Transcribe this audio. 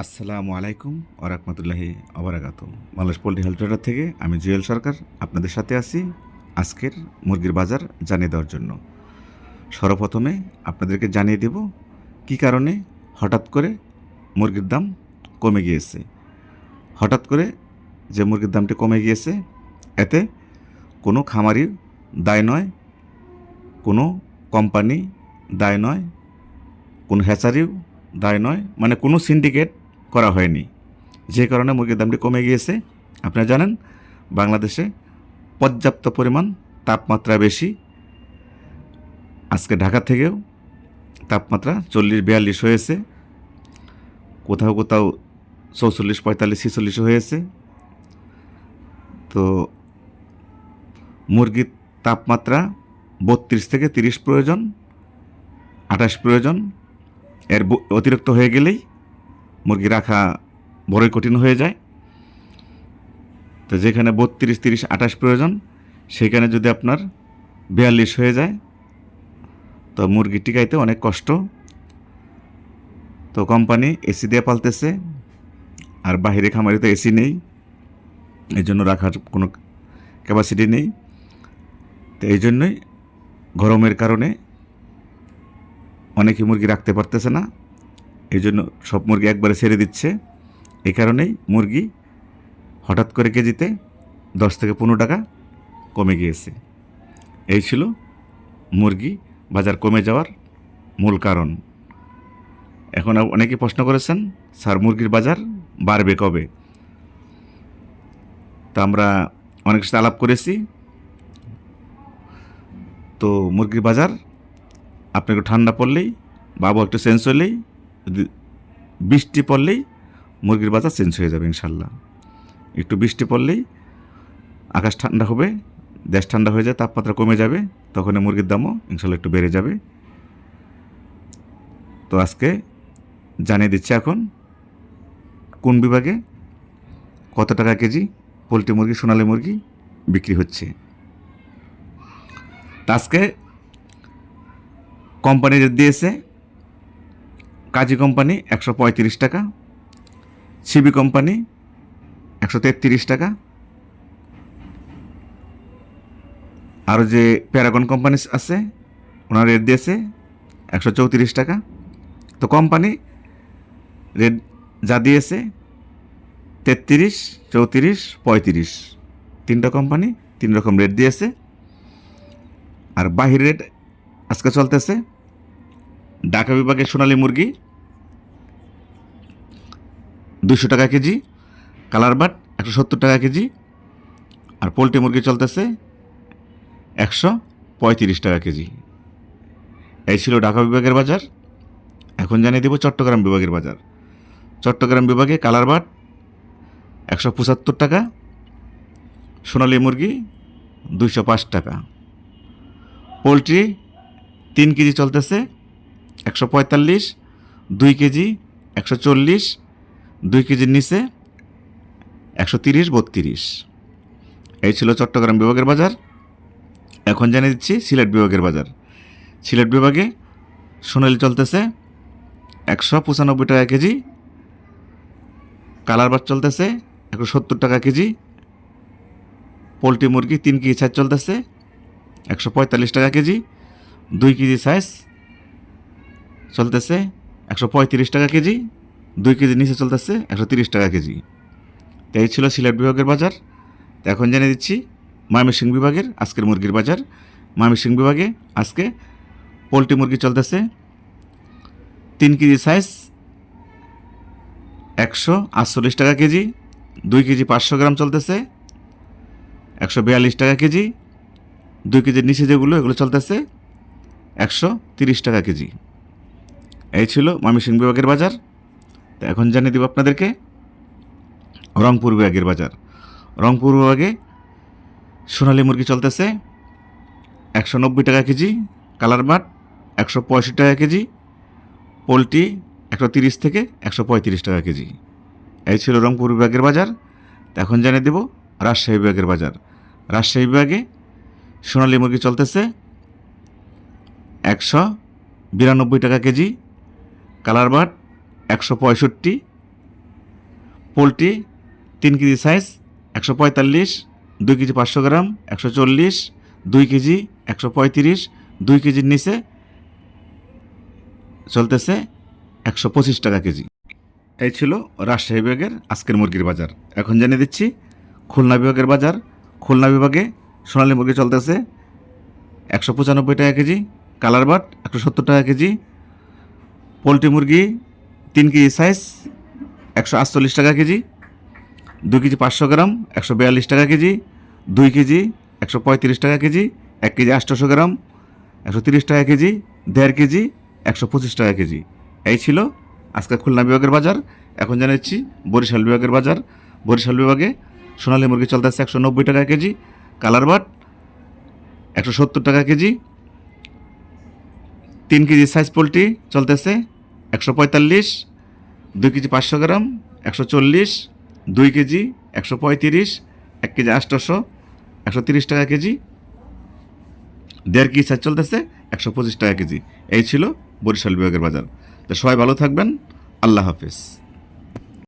আসসালামু আলাইকুম ওরহমতুল্লাহি আবরাকাত বাংলাদেশ পোলট্রি হেলথ থেকে আমি জুয়েল সরকার আপনাদের সাথে আছি আজকের মুরগির বাজার জানিয়ে দেওয়ার জন্য। সর্বপ্রথমে আপনাদেরকে জানিয়ে দেব কি কারণে হঠাৎ করে মুরগির দাম কমে গিয়েছে। হঠাৎ করে যে মুরগির দামটি কমে গিয়েছে, এতে কোনো খামারি দায় নয়, কোনো কোম্পানি দায় নয়, কোনো হ্যাচারিও দায় নয় মানে কোনো সিন্ডিকেট করা হয়নি। যে কারণে মুরগির দামটি কমে গিয়েছে। আপনারা জানেন, বাংলাদেশে পর্যাপ্ত পরিমাণ তাপমাত্রা বেশি। আজকে ঢাকা থেকেও তাপমাত্রা চল্লিশ বিয়াল্লিশ হয়েছে। কোথাও কোথাও চৌচল্লিশ পঁয়তাল্লিশ ছিচল্লিশ হয়েছে। তো মুরগির তাপমাত্রা বত্রিশ থেকে তিরিশ প্রয়োজন, আঠাশ প্রয়োজন। এর অতিরিক্ত হয়ে গেলেই মুরগি রাখা বড়ই কঠিন হয়ে যায়। তো যেখানে বত্রিশ, তিরিশ, আঠাশ প্রয়োজন, সেখানে যদি আপনার বিয়াল্লিশ হয়ে যায়, তো মুরগি টিকাইতে অনেক কষ্ট। তো কোম্পানি এসি দিয়ে পালতেছে, আর বাহিরে খামারে তো এসি নেই এই জন্য রাখার কোনো ক্যাপাসিটি নেই। তো এই জন্যই গরমের কারণে অনেকে মুরগি রাখতে পারতেছে না। এই জন্য সব মুরগি একবারে ছেড়ে দিচ্ছে। এই কারণেই মুরগি হঠাৎ করে কেজিতে দশ থেকে পনেরো টাকা কমে গিয়েছে। এই ছিল মুরগি বাজার কমে যাওয়ার মূল কারণ। এখন অনেকে প্রশ্ন করেছেন, স্যার, মুরগির বাজার বাড়বে কবে? তা আমরা অনেক সাথে আলাপ করেছি। তো মুরগির বাজার আপনার একটু ঠান্ডা পড়লেই বাবু একটু চেঞ্জ হলেই বৃষ্টি পড়লেই মুরগির বাজার চেঞ্জ হয়ে যাবে ইনশাল্লাহ। একটু বৃষ্টি পড়লেই আকাশ ঠান্ডা হবে, দেশ ঠান্ডা হয়ে যায়, তাপমাত্রা কমে যাবে তখন মুরগির দামও ইনশাল্লাহ একটু বেড়ে যাবে। তো আজকে জানিয়ে দিচ্ছে এখন, কোন বিভাগে কত টাকা কেজি পোলট্রি মুরগি, সোনালী মুরগি বিক্রি হচ্ছে? আজকে কোম্পানি দিয়েছে কাজী কোম্পানি একশো পঁয়ত্রিশ টাকা, সিবি কোম্পানি একশো তেত্রিশ টাকা। আরও যে প্যারাগন কোম্পানি আছে, ওনার রেট দিয়েছে একশো চৌত্রিশ টাকা। তো কোম্পানি রেট যা দিয়েছে তেত্রিশ, চৌত্রিশ, পঁয়ত্রিশ। তিনটা কোম্পানি তিন রকম রেট দিয়েছে। আর বাহির রেট আজকে চলতেছে ঢাকা বিভাগের সোনালী মুরগি দুশো টাকা কেজি, কালার বাট একশো সত্তর টাকা কেজি, আর পোলট্রি মুরগি চলতেছে একশো পঁয়ত্রিশ টাকা কেজি। এই ছিল ঢাকা বিভাগের বাজার। এখন জানিয়ে দেব চট্টগ্রাম বিভাগের বাজার। চট্টগ্রাম বিভাগে কালার বাট একশো পঁচাত্তর টাকা, সোনালী মুরগি দুইশো পাঁচ টাকা। পোলট্রি তিন কেজি চলতেছে একশো পঁয়তাল্লিশ, দুই কেজি একশো চল্লিশ, দুই কেজির নিচে একশো তিরিশ, বত্রিশ। এই ছিল চট্টগ্রাম বিভাগের বাজার। এখন জানিয়ে দিচ্ছি সিলেট বিভাগের বাজার। সিলেট বিভাগে সোনালি চলতেছে একশো পঁচানব্বই টাকা কেজি, কালার বাট চলতেছে একশো সত্তর টাকা কেজি, পোলট্রি মুরগি তিন কেজি সাইজ চলতেছে একশো পঁয়তাল্লিশ টাকা কেজি, দুই কেজি সাইজ চলতেছে একশো পঁয়ত্রিশ টাকা কেজি, দুই কেজি নিচে চলতেছে একশো তিরিশ টাকা কেজি। তো এই ছিল সিলেট বিভাগের বাজার। তো এখন জানিয়ে দিচ্ছি, ময়মনসিংহ বিভাগের আজকের মুরগির বাজার। ময়মনসিংহ বিভাগে আজকে পোলট্রি মুরগি চলতেছে তিন কেজি সাইজ একশো আটচল্লিশ টাকা কেজি, দুই কেজি পাঁচশো গ্রাম চলতেছে একশো বিয়াল্লিশ টাকা কেজি, দুই কেজির নিচে যেগুলো, এগুলো চলতেছে একশো তিরিশ টাকা কেজি। এই ছিল ময়মনসিংহ বিভাগের বাজার। তো এখন জানিয়ে দেব আপনাদেরকে রংপুর বিভাগের বাজার। রংপুর বিভাগে সোনালী মুরগি চলতেছে একশো নব্বই টাকা কেজি, কালার বাট একশো পঁয়ষট্টি টাকা কেজি, পোলট্রি একশো তিরিশ থেকে একশো পঁয়ত্রিশ টাকা কেজি। এই ছিল রংপুর বিভাগের বাজার। তো এখন জানিয়ে দেব রাজশাহী বিভাগের বাজার। রাজশাহী বিভাগে সোনালী মুরগি চলতেছে একশো বিরানব্বই টাকা কেজি কালার বাট একশো পঁয়ষট্টি। পোলট্রি, তিন কেজি সাইজ একশো পঁয়তাল্লিশ, দুই কেজি পাঁচশো গ্রাম, একশো চল্লিশ, দুই কেজি একশো পঁয়ত্রিশ, দুই কেজির নিচে চলতেছে একশো পঁচিশ টাকা কেজি। এই ছিল রাজশাহী বিভাগের আজকের মুরগির বাজার। এখন জানিয়ে দিচ্ছি, খুলনা বিভাগের বাজার। খুলনা বিভাগে সোনালী মুরগি চলতেছে একশো পঁচানব্বই টাকা কেজি, কালার বাট একশো সত্তর টাকা কেজি পোলট্রি মুরগি তিন কেজি সাইজ একশো আটচল্লিশ টাকা কেজি দুই কেজি পাঁচশো গ্রাম, একশো বিয়াল্লিশ টাকা কেজি, দুই কেজি, একশো পঁয়ত্রিশ টাকা কেজি, এক কেজি আটশোশো গ্রাম, একশো তিরিশ টাকা কেজি, দেড় কেজি, একশো পঁচিশ টাকা কেজি। এই ছিল আজকে খুলনা বিভাগের বাজার। এখন জানাচ্ছি বরিশাল বিভাগের বাজার। বরিশাল বিভাগে সোনালী মুরগি চলতেছে একশো নব্বই টাকা কেজি, কালার বাট একশো সত্তর টাকা কেজি, তিন কেজি সাইজ পোলট্রি চলতেছে একশো পঁয়তাল্লিশ, দুই কেজি পাঁচশো গ্রাম, একশো চল্লিশ, দুই কেজি একশো পঁয়ত্রিশ, এক কেজি আষ্টশো একশো তিরিশ টাকা কেজি। দেড় কেজি সার চলতেছে, একশো পঁচিশ টাকা কেজি। এই ছিল বরিশাল বিভাগের বাজার। তো সবাই ভালো থাকবেন। আল্লাহ হাফেজ।